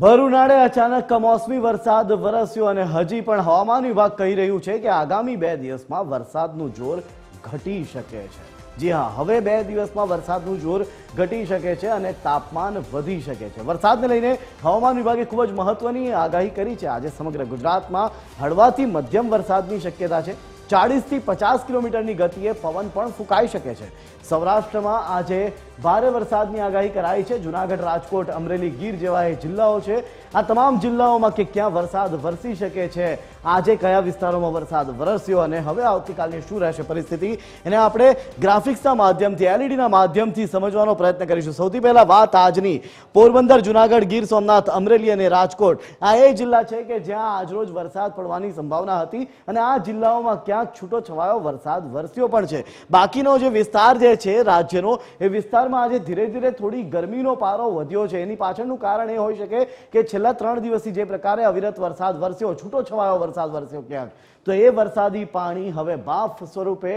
ભર ઉનાળે અચાનક કમોસમી વરસાદ વરસ્યો અને હજી પણ હવામાન વિભાગ કહી રહ્યું છે કે આગામી બે દિવસમાં વરસાદનું જોર ઘટી શકે છે. જી હા, હવે બે દિવસમાં વરસાદનું જોર ઘટી શકે છે અને તાપમાન વધી શકે છે. વરસાદને લઈને હવામાન વિભાગે ખૂબ જ મહત્વની આગાહી કરી છે. આજે સમગ્ર ગુજરાતમાં હળવાથી મધ્યમ વરસાદની શક્યતા છે. ચાળીસથી પચાસ કિલોમીટરની ગતિએ પવન પણ ફૂંકાઈ શકે છે. સૌરાષ્ટ્રમાં આજે ભારે વરસાદની આગાહી કરાઈ છે. જુનાગઢ, રાજકોટ, અમરેલી, ગીર જેવા એ જિલ્લાઓ છે. આ તમામ જિલ્લાઓમાં કે ક્યાં વરસાદ વરસી શકે છે, આજે કયા વિસ્તારોમાં વરસાદ વરસ્યો અને હવે આવતીકાલની શું રહેશે પરિસ્થિતિ, એને આપણે ગ્રાફિક્સના માધ્યમથી, એલઈડીના માધ્યમથી સમજવાનો પ્રયત્ન કરીશું. સૌથી પહેલા વાત આજની. પોરબંદર, જુનાગઢ, ગીર, સોમનાથ, અમરેલી અને રાજકોટ. આ એ જિલ્લા છે કે જ્યાં આજરોજ વરસાદ પડવાની સંભાવના હતી અને આ જિલ્લાઓમાં ક્યાંક છૂટો છવાયો વરસાદ વરસ્યો પણ છે. બાકીનો જે વિસ્તાર જે છે રાજ્યનો, એ વિસ્તારમાં આજે ધીરે ધીરે થોડી ગરમીનો પારો વધ્યો છે. એની પાછળનું કારણ એ હોઈ શકે કે છેલ્લા ત્રણ દિવસથી જે પ્રકારે અવિરત વરસાદ વરસ્યો છૂટો છવાયો વરસાદ વરસ્યો ક્યાંક, તો એ વરસાદી પાણી હવે બાફ સ્વરૂપે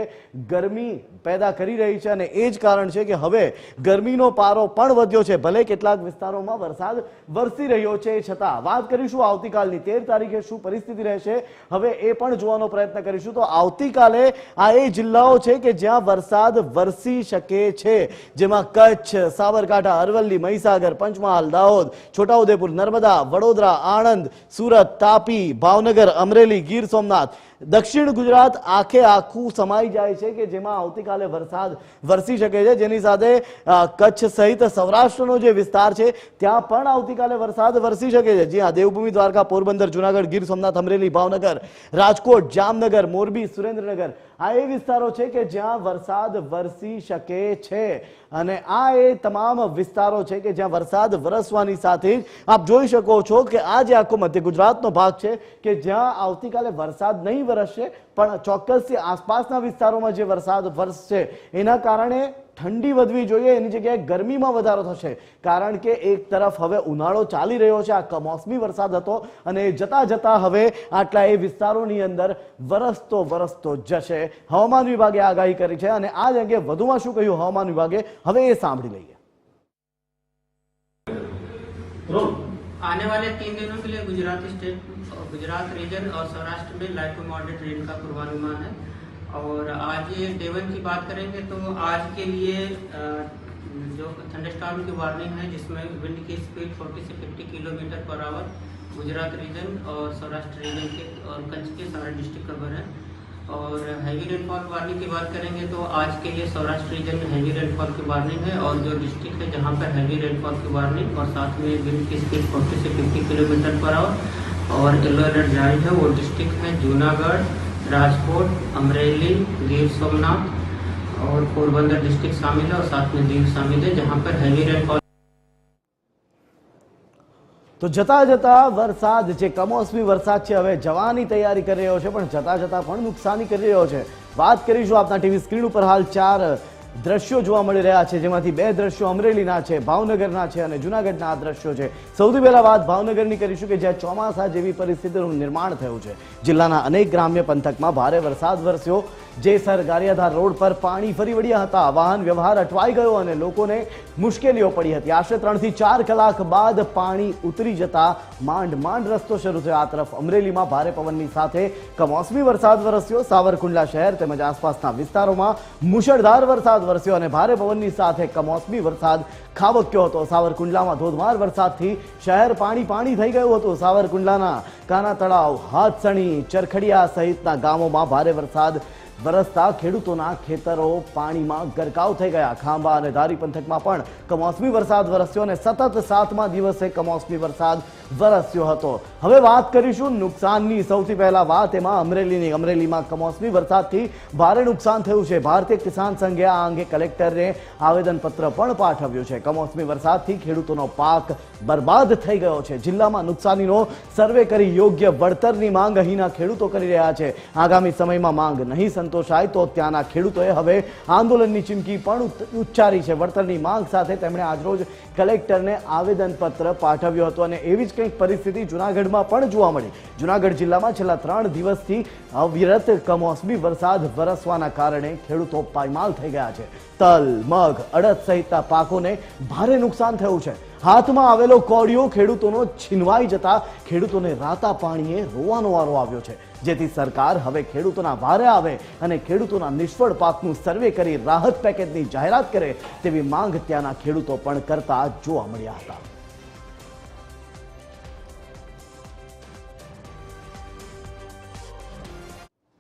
ગરમી પેદા કરી રહી છે અને એ જ કારણ છે કે હવે ગરમીનો પારો પણ વધ્યો છે. ભલે કેટલાક વિસ્તારોમાં વરસાદ વરસી રહ્યો છે. છતાં વાત કરીશું આવતીકાલની. તેર તારીખે શું પરિસ્થિતિ રહેશે, હવે એ પણ જોવાનો પ્રયત્ન કરીશું. તો આવતીકાલે આ એ જિલ્લાઓ છે કે જ્યાં વરસાદ વરસી શકે છે. જેમાં કચ્છ, સાબરકાંઠા, અરવલ્લી, મહીસાગર, પંચમહાલ, દાહોદ, છોટાઉદેપુર, નર્મદા, વડોદરા, આણંદ, સુરત, તાપી, ભાવનગર, અમરેલી, ગીર સોમનાથ દક્ષિણ ગુજરાત આખે આખું સમાઈ જાય છે કે જેમાં આવતીકાલે વરસાદ વરસી શકે છે. જેની સાથે કચ્છ સહિત સૌરાષ્ટ્રનો જે વિસ્તાર છે, ત્યાં પણ આવતીકાલે વરસાદ વરસી શકે છે. જ્યાં દેવભૂમિ દ્વારકા, પોરબંદર, જુનાગઢ, ગીર સોમનાથ, અમરેલી, ભાવનગર, રાજકોટ, જામનગર, મોરબી, સુરેન્દ્રનગર આ એ વિસ્તારો છે કે જ્યાં વરસાદ વરસી શકે છે. અને આ એ તમામ વિસ્તારો છે કે જ્યાં વરસાદ વરસવાની સાથે જ આપ જોઈ શકો છો કે આ જે આખો મધ્ય ગુજરાતનો ભાગ છે કે જ્યાં આવતીકાલે વરસાદ નહીં વરસશે, પણ ચોક્કસથી આસપાસના વિસ્તારોમાં જે વરસાદ વરસશે, એના કારણે ઠંડી વધવી જોઈએ એની જગ્યાએ ગરમીમાં વધારો થશે કારણ કે એક તરફ હવે ઉનાળો ચાલી રહ્યો છે આ કમોસમી વરસાદ હતો અને જતા જતા હવે આટલા એ વિસ્તારોની અંદર વરસતો વરસતો જશે હવામાન વિભાગે આગાહી કરી છે અને આ જ અંગે વધુમાં શું કહ્યું હવામાન વિભાગે હવે એ સાંભળી લઈએ आने वाले तीन दिनों के लिए गुजरात स्टेट गुजरात रीजन और सौराष्ट्र में लाइट टू मॉडरेट रेन का पूर्वानुमान है और आज ये डे वन की बात करेंगे तो आज के लिए जो थंडरस्टॉर्म की वार्निंग है, जिसमें विंड की स्पीड 40 से 50 kilometre per our Gujarat reason और सौराष्ट्र रीजन के और कच्छ के सारे डिस्ट्रिक्ट कवर हैं। और हैवी रेनफॉल वार्निंग की बात करेंगे तो आज के लिए सौराष्ट्र रीजन में हैवी रेनफॉल की वार्निंग है और जो डिस्ट्रिक्ट है जहाँ पर हैवी रेनफॉल की वार्निंग और साथ में विंड की स्पीड 40 से 50 किलोमीटर पर आवर और येलो अलर्ट जारी है, वो डिस्ट्रिक्ट है जूनागढ़। राजकोट अमरेली गिर सोमनाथ और पोरबंदर डिस्ट्रिक्ट शामिल है और साथ में दीव शामिल है जहाँ पर हैवी रेनफॉल તો જતા જતા વરસાદ જે કમોસમી વરસાદ છે હવે જવાની તૈયારી કરી રહ્યો છે પણ જતા જતા પણ નુકસાની કરી રહ્યો છે વાત કરીશું આપના ટીવી સ્ક્રીન ઉપર હાલ ચાર દ્રશ્યો જોવા મળી રહ્યા છે, જેમાંથી બે દ્રશ્યો અમરેલીના છે, ભાવનગરના છે અને જુનાગઢના આ દ્રશ્યો છે. સૌથી પહેલા વાત ભાવનગરની કરીશું કે જ્યાં ચોમાસા જેવી પરિસ્થિતિનું નિર્માણ થયું છે. જિલ્લાના અનેક ગ્રામ્ય પંથકમાં ભારે વરસાદ વરસ્યો. જેસર ગારિયાધાર રોડ પર પાણી ફરી વળ્યા હતા. વાહન વ્યવહાર અટવાઈ ગયો અને લોકોને મુશ્કેલીઓ પડી હતી. આશરે ત્રણથી ચાર કલાક બાદ પાણી ઉતરી જતા માંડ માંડ રસ્તો શરૂ થયો. આ તરફ અમરેલીમાં ભારે પવનની સાથે કમોસમી વરસાદ વરસ્યો. સાવરકુંડલા શહેર તેમજ આસપાસના વિસ્તારોમાં મુશળધાર વરસાદ વરસ્યો અને ભારે પવનની સાથે કમોસમી વરસાદ ખાબક્યો હતો. સાવરકુંડલામાં ધોધમાર વરસાદથી શહેર પાણી પાણી થઈ ગયું હતું. સાવરકુંડલાના કાના તળાવ, હાથસણી, ચરખડિયા સહિતના ગામોમાં ભારે વરસાદ વરસતા ખેડૂતોના ખેતરો પાણીમાં ગરકાવ થઈ ગયા. ખાંભા અને ધારી પંથકમાં પણ કમોસમી વરસાદ વરસ્યો અને સતત સાતમા દિવસે કમોસમી વરસાદ વરસ્યો હતો. હવે વાત કરીશું નુકસાનની. સૌથી પહેલા વાત એમાં અમરેલીની. અમરેલીમાં કમોસમી વરસાદથી ભારે નુકસાન થયું છે. ભારતીય કિસાન સંઘે આ અંગે કલેક્ટરને આવેદનપત્ર પણ પાઠવ્યું છે. કમોસમી વરસાદથી ખેડૂતોનો પાક બરબાદ થઈ ગયો છે. જિલ્લામાં નુકસાનીનો સર્વે કરી યોગ્ય વળતરની માંગ અહીંના ખેડૂતો કરી રહ્યા છે. આગામી સમયમાં માંગ નહીં સંતોષાય તો ત્યાંના ખેડૂતોએ હવે આંદોલનની ચીમકી પણ ઉચ્ચારી છે. વળતરની માંગ સાથે તેમણે આજરોજ કલેક્ટરને આવેદનપત્ર પાઠવ્યું હતું અને એવી જ કંઈક પરિસ્થિતિ જુનાગઢમાં પણ જોવા મળી. જુનાગઢ જિલ્લામાં છેલ્લા ત્રણ દિવસથી અવિરત કમોસમી વરસાદ વરસવાના કારણે ખેડૂતો પાયમાલ થઈ ગયા છે. તલ, મગ, અડદ સહિતના પાકોને ભારે નુકસાન થયું છે. હાથમાં આવેલો કોડિયો ખેડૂતોનો છીનવાઈ જતા ખેડૂતોને રાતા પાણીએ રોવાનો વારો આવ્યો છે. જેથી સરકાર હવે ખેડૂતોના વારે આવે અને ખેડૂતોના નિષ્ફળ પાકનું સર્વે કરી રાહત પેકેજની જાહેરાત કરે તેવી માંગ ત્યાંના ખેડૂતો પણ કરતા જોવા મળ્યા હતા.